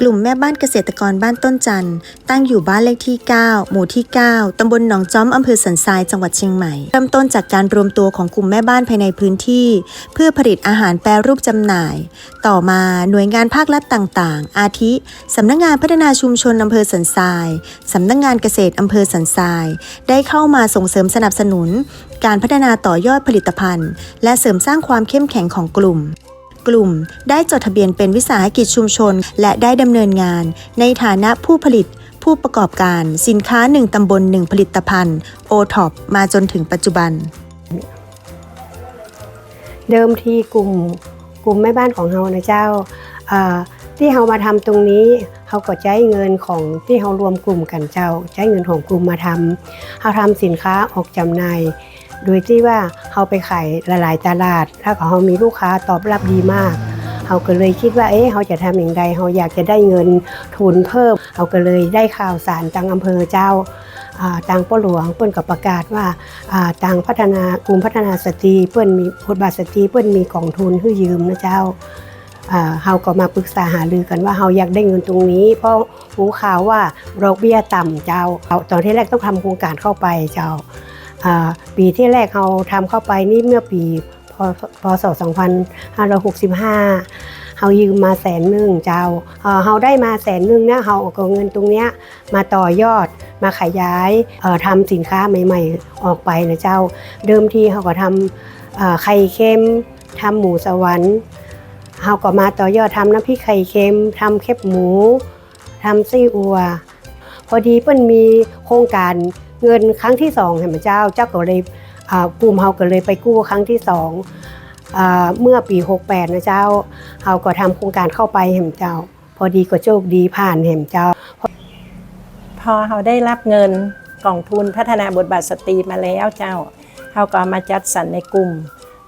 กลุ่มแม่บ้านเกษตรกรบ้านต้นจันทร์ตั้งอยู่บ้านเลขที่ 9 หมู่ที่ 9 ตำบลหนองจ้อมอำเภอสันทราย จังหวัดเชียงใหม่ เริ่มต้นจากการรวมตัวของกลุ่มแม่บ้านภายในพื้นที่ เพื่อผลิตอาหารแปรรูปจำหน่าย ต่อมาหน่วยงานภาครัฐต่างๆ อาทิ สำนักงงานพัฒนาชุมชนอำเภอสันทราย สำนักงงานเกษตรอำเภอสันทราย ได้เข้ามาส่งเสริมสนับสนุน การพัฒนาต่อยอดผลิตภัณฑ์ และเสริมสร้างความเข้มแข็งของกลุ่ม กลุ่ม ได้จดทะเบียนเป็นวิสาหกิจชุมชน และได้ดำเนินงาน ในฐานะผู้ผลิต ผู้ประกอบการ สินค้า 1ตำบล 1 ผลิตภัณฑ์โอท็อปมาจนถึงปัจจุบัน เดิมทีกลุ่มกลุ่มแม่บ้านของเฮานะเจ้าที่เฮามาทำตรงนี้เฮาก็ใช้เงินของที่เฮารวมกลุ่มกันเจ้า ใช้เงินของกลุ่มมาทำเฮาทำสินค้าออกจำหน่าย โดยที่ว่าเฮาไปขายหลายๆตลาด ถ้าเฮามีลูกค้าตอบรับดีมากเฮาก็เลยคิดว่า เอ๊ะเฮาจะทำอย่างไรเฮาอยากจะได้เงินทุนเพิ่มเฮาก็เลยได้ข่าวสารทางอำเภอเจ้าอ่าทางป้หลวงเปิ้นก็ประกาศว่าอ่าทางพัฒนากลุ่มพัฒนาสตรีเพื่อนมีบทบาทสตรีเพื่อนมีกองทุนให้ยืมนะเจ้าเฮาก็มาปรึกษาหารือกันว่าเฮาอยากได้เงินตรงนี้ เพราะรู้ข่าวว่าดอกเบี้ยต่ำเจ้าตอนที่แรกต้องทำโครงการเข้าไปเจ้า ปีที่แรกเฮาทำเข้าไปนี่เมื่อปีพพศ 2565เฮายืมมาแสนหนึ่งเจ้าเอ่อเฮาได้มาแสนหนึ่งเนี่ยเฮาเอาเงินตรงเนี้ยมาต่อยอดมาขยายเอ่อทำสินค้าใหม่ ๆ ออกไปนะเจ้า เดิมทีเขาก็ทำไข่เค็มทำหมูสวรรค์เขาก็มาต่อยอดทำน้ำพริกไข่เค็มทำเค็บหมูทำไส้อัว พอดีเปิ้นมีโครงการ เงินครั้งที่สองเห็นไหมเจ้า เจ้าก็เลยกลุ่มเฮาก็เลยไปกู้ครั้งที่สองเมื่อปี 68 นะเจ้าเฮาก็ทำโครงการเข้าไปเห็นเจ้า พอดีก็โชคดีผ่านเห็นเจ้า พอเขาได้รับเงินกองทุนพัฒนาบทบาทสตรีมาแล้วเจ้าเขาก็มาจัดสรรในกลุ่ม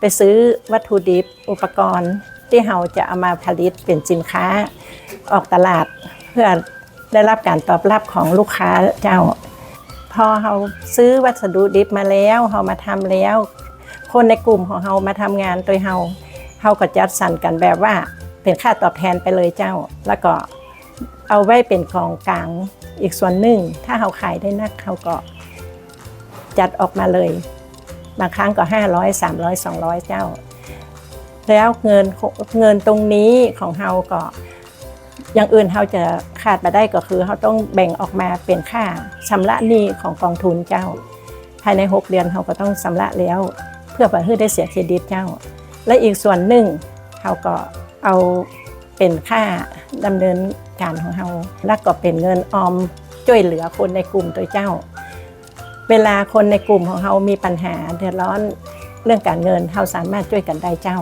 ไปซื้อวัตถุดิบอุปกรณ์ที่เราจะเอามาผลิตเป็นสินค้าออกตลาดเพื่อได้รับการตอบรับของลูกค้าเจ้า พอเราซื้อวัสดุดิบมาแล้วเรามาทำแล้ว คนในกลุ่มของเรามาทำงานโดยเราเราก็จัดสรรกันแบบว่าเป็นค่าตอบแทนไปเลยเจ้า แล้วก็เอาไว้เป็นกองกลางอีกส่วนหนึ่ง ถ้าเราขายได้นักเขาก็จัดออกมาเลย บางครั้งก็ 500 300 200 เจ้า แล้วเงินเงินตรงนี้ของเราก็ อย่างอื่นเราจะขาดมาได้ก็คือเราต้องแบ่งออกมาเป็นค่าชำระหนี้ของกองทุนเจ้า ภายใน 6 เดือนเราก็ต้องชำระแล้ว เพื่อเพื่อได้เสียเครดิตเจ้า และอีกส่วนหนึ่งเราก็เอาเป็นค่าดำเนินการของเราแล้วก็เป็นเงินออมช่วยเหลือคนในกลุ่มโดยเจ้า เวลาคนในกลุ่มของเรามีปัญหาเดือดร้อนเรื่องการเงินเราสามารถช่วยกันได้เจ้า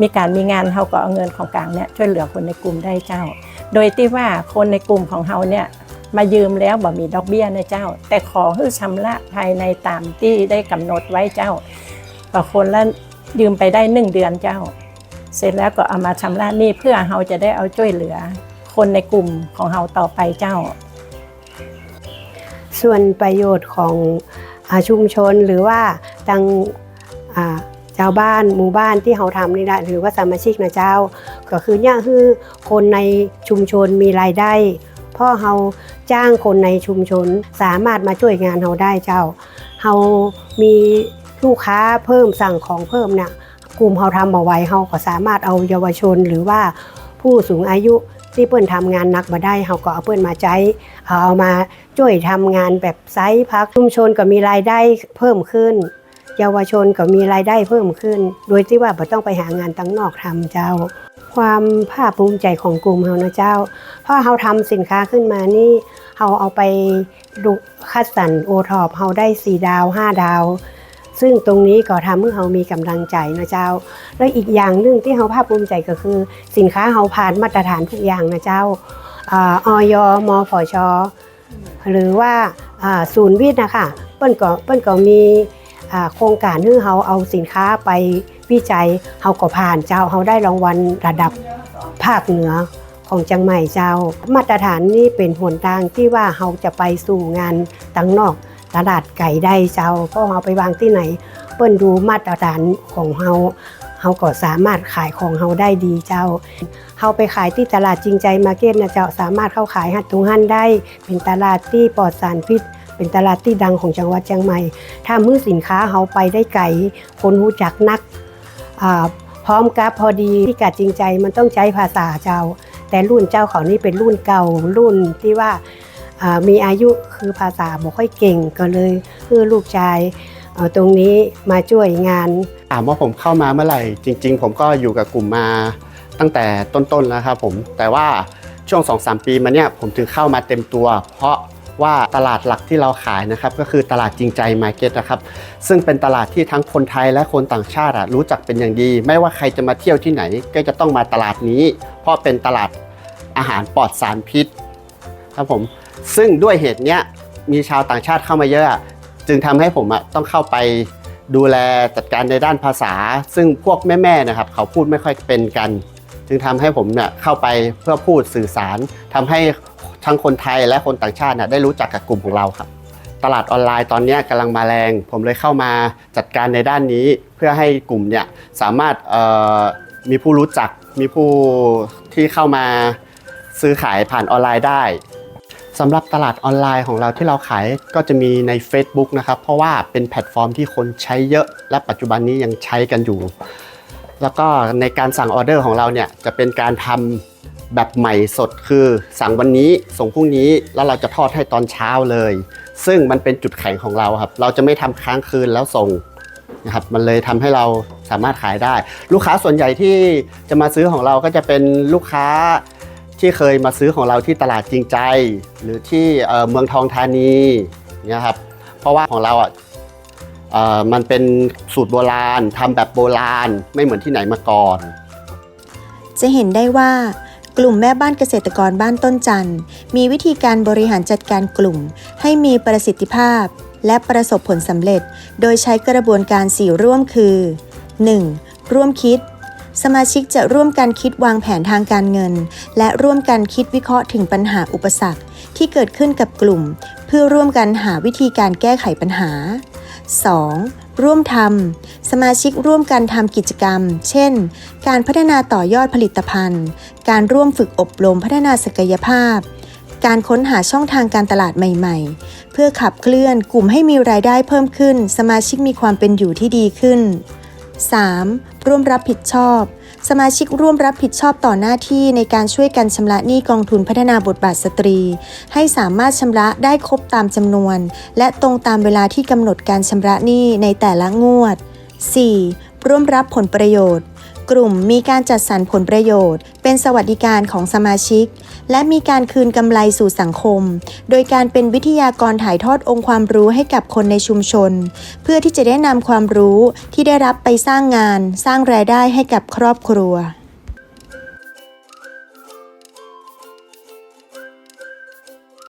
มีการมีงานเราก็เอาเงินของกลางเนี่ยช่วยเหลือคนในกลุ่มได้เจ้า โดยที่ว่าคนในกลุ่มของเราเนี่ยมายืมแล้วบ่มีดอกเบี้ยนะเจ้า แต่ขอให้ชำระภายในตามที่ได้กำหนดไว้เจ้าต่อคนละยืมไปได้หนึ่งเดือนเจ้า เสร็จแล้วก็เอามาชำระหนี้เพื่อเราจะได้เอาช่วยเหลือ คนในกลุ่มของเราต่อไปเจ้า ส่วนประโยชน์ของอาชุมชนหรือว่าทางอ่า ชาวบ้านหมู่บ้านที่เขาทำนี่แหละหรือว่าสมาชิกนะเจ้า ก็คือเนี่ยคือคนในชุมชนมีรายได้เพราะเขาจ้างคนในชุมชนสามารถมาช่วยงานเขาได้เจ้าเขามีลูกค้าเพิ่มสั่งของเพิ่มเนี่ยกลุ่มเขาทำเอาไว้เขาก็สามารถเอาเยาวชนหรือว่าผู้สูงอายุที่เปิ้นทำงานหนักมาได้เขาก็เอาเปิ้นมาใช้เอามาช่วยทำงานแบบไซส์พักชุมชนก็มีรายได้เพิ่มขึ้น เยาวชนก็มีรายได้เพิ่มขึ้น โดยที่ว่าไม่ต้องไปหางานตั้งนอกทำเจ้า ความภาคภูมิใจของกลุ่มเฮานะเจ้า เพราะเฮาทำสินค้าขึ้นมานี่เฮาเอาไปดูคัดสรรโอทอปเฮาได้4ดาว5ดาว ซึ่งตรงนี้ก็ทำให้เฮามีกำลังใจนะเจ้า แล้วอีกอย่างหนึ่งที่เฮาภาคภูมิใจก็คือ สินค้าเฮาผ่านมาตรฐานทุกอย่างนะเจ้าออยมฝชหรือว่าศูนย์วิทย์นะคะเปิ้นก็เปิ้นก็มี โครงการที่เฮาเอาสินค้าไปวิจัยเฮาก็ผ่านเจ้าเฮาได้รางวัลระดับภาคเหนือของจังใหม่เจ้า มาตรฐานนี้เป็นหนทางที่ว่าเฮาจะไปสู่งานตังนอกตลาดไก่ได้เจ้าเพราะเฮาไปวางที่ไหน เปิ้นดูมาตรฐานของเฮาเฮาก็สามารถขายของเฮาได้ดีเจ้าเฮาไปขายที่ตลาดจริงใจมาเก็ตนะเจ้าสามารถเข้าขายหัดตุงหันได้ เป็นตลาดที่ปลอดสารพิษ เป็นตลาดที่ดังของจังหวัดเชียงใหม่ ถ้ามือสินค้าเฮาไปได้ไกลคนรู้จักนักพร้อมกับพอดีที่กัดจริงใจมันต้องใช้ภาษาเจ้า แต่รุ่นเจ้าของนี่เป็นรุ่นเก่ารุ่นที่ว่ามีอายุคือภาษาบ่ค่อยเก่งก็เลยคือลูกชายตรงนี้มาช่วยงานถามว่าผมเข้ามาเมื่อไหร่ จริง ๆ ผมก็อยู่กับกลุ่มมาตั้งแต่ต้นๆแล้วครับผมแต่ว่าช่วง 2-3 ปีมาเนี่ยผมถึงเข้ามาเต็มตัว เพราะ ว่าตลาดหลักที่เราขายนะครับก็คือตลาดจริงใจมาร์เก็ตนะครับซึ่งเป็นตลาดที่ทั้งคนไทยและคนต่างชาติรู้จักเป็นอย่างดี ไม่ว่าใครจะมาเที่ยวที่ไหน ก็จะต้องมาตลาดนี้ เพราะเป็นตลาดอาหารปลอดสารพิษครับผมซึ่งด้วยเหตุเนี้ยมีชาวต่างชาติเข้ามาเยอะ จึงทำให้ผมต้องเข้าไปดูแลจัดการในด้านภาษา ซึ่งพวกแม่ๆนะครับ เขาพูดไม่ค่อยเป็นกัน จึงทำให้ผมเนี่ยเข้าไปเพื่อพูดสื่อสารทำให้ ทั้งคนไทยและคนต่างชาติเนี่ยได้รู้จักกับกลุ่มของเราครับ ตลาดออนไลน์ตอนนี้กำลังมาแรง ผมเลยเข้ามาจัดการในด้านนี้ เพื่อให้กลุ่มเนี่ยสามารถมีผู้รู้จัก มีผู้ที่เข้ามาซื้อขายผ่านออนไลน์ได้สำหรับตลาดออนไลน์ของเราที่เราขายก็จะมีใน Facebook นะครับ เพราะว่าเป็นแพลตฟอร์มที่คนใช้เยอะและปัจจุบันนี้ยังใช้กันอยู่ แล้วก็ในการสั่งออเดอร์ของเราเนี่ยจะเป็นการทำ แบบใหม่สดคือสั่งวันนี้ส่งพรุ่งนี้แล้วเราจะทอดให้ตอนเช้าเลย ซึ่งมันเป็นจุดแข็งของเราครับ เราจะไม่ทำค้างคืนแล้วส่งนะครับมันเลยทำให้เราสามารถขายได้ ลูกค้าส่วนใหญ่ที่จะมาซื้อของเราก็จะเป็นลูกค้าที่เคยมาซื้อของเราที่ตลาดจริงใจ หรือที่เมืองทองธานีเนี่ยครับเพราะว่าของเราอะเอ่อมันเป็นสูตรโบราณทำแบบโบราณไม่เหมือนที่ไหนมาก่อน จะเห็นได้ว่า กลุ่มแม่บ้านเกษตรกรบ้านต้นจันทร์ มีวิธีการบริหารจัดการกลุ่ม ให้มีประสิทธิภาพ และประสบผลสำเร็จ โดยใช้กระบวนการสี่ร่วมคือ 1. ร่วมคิด สมาชิกจะร่วมกันคิดวางแผนทางการเงิน และร่วมกันคิดวิเคราะห์ถึงปัญหาอุปสรรค ที่เกิดขึ้นกับกลุ่ม เพื่อร่วมกันหาวิธีการแก้ไขปัญหา 2. ร่วมทำสมาชิกร่วมกันทำกิจกรรม เช่น การพัฒนาต่อยอดผลิตภัณฑ์ การร่วมฝึกอบรมพัฒนาศักยภาพ การค้นหาช่องทางการตลาดใหม่ๆ เพื่อขับเคลื่อนกลุ่มให้มีรายได้เพิ่มขึ้น สมาชิกมีความเป็นอยู่ที่ดีขึ้น 3. ร่วมรับผิดชอบ สมาชิกร่วมรับผิดชอบต่อหน้าที่ในการช่วยกันชำระหนี้กองทุนพัฒนาบทบาทสตรี ให้สามารถชำระได้ครบตามจำนวน และตรงตามเวลาที่กำหนดการชำระหนี้ในแต่ละงวด 4. ร่วมรับผลประโยชน์ กลุ่มมีการจัดสรรผลประโยชน์ เป็นสวัสดิการของสมาชิก และมีการคืนกำไรสู่สังคม โดยการเป็นวิทยากรถ่ายทอดองค์ความรู้ให้กับคนในชุมชน เพื่อที่จะได้นำความรู้ที่ได้รับไปสร้างงาน สร้างรายได้ให้กับครอบครัว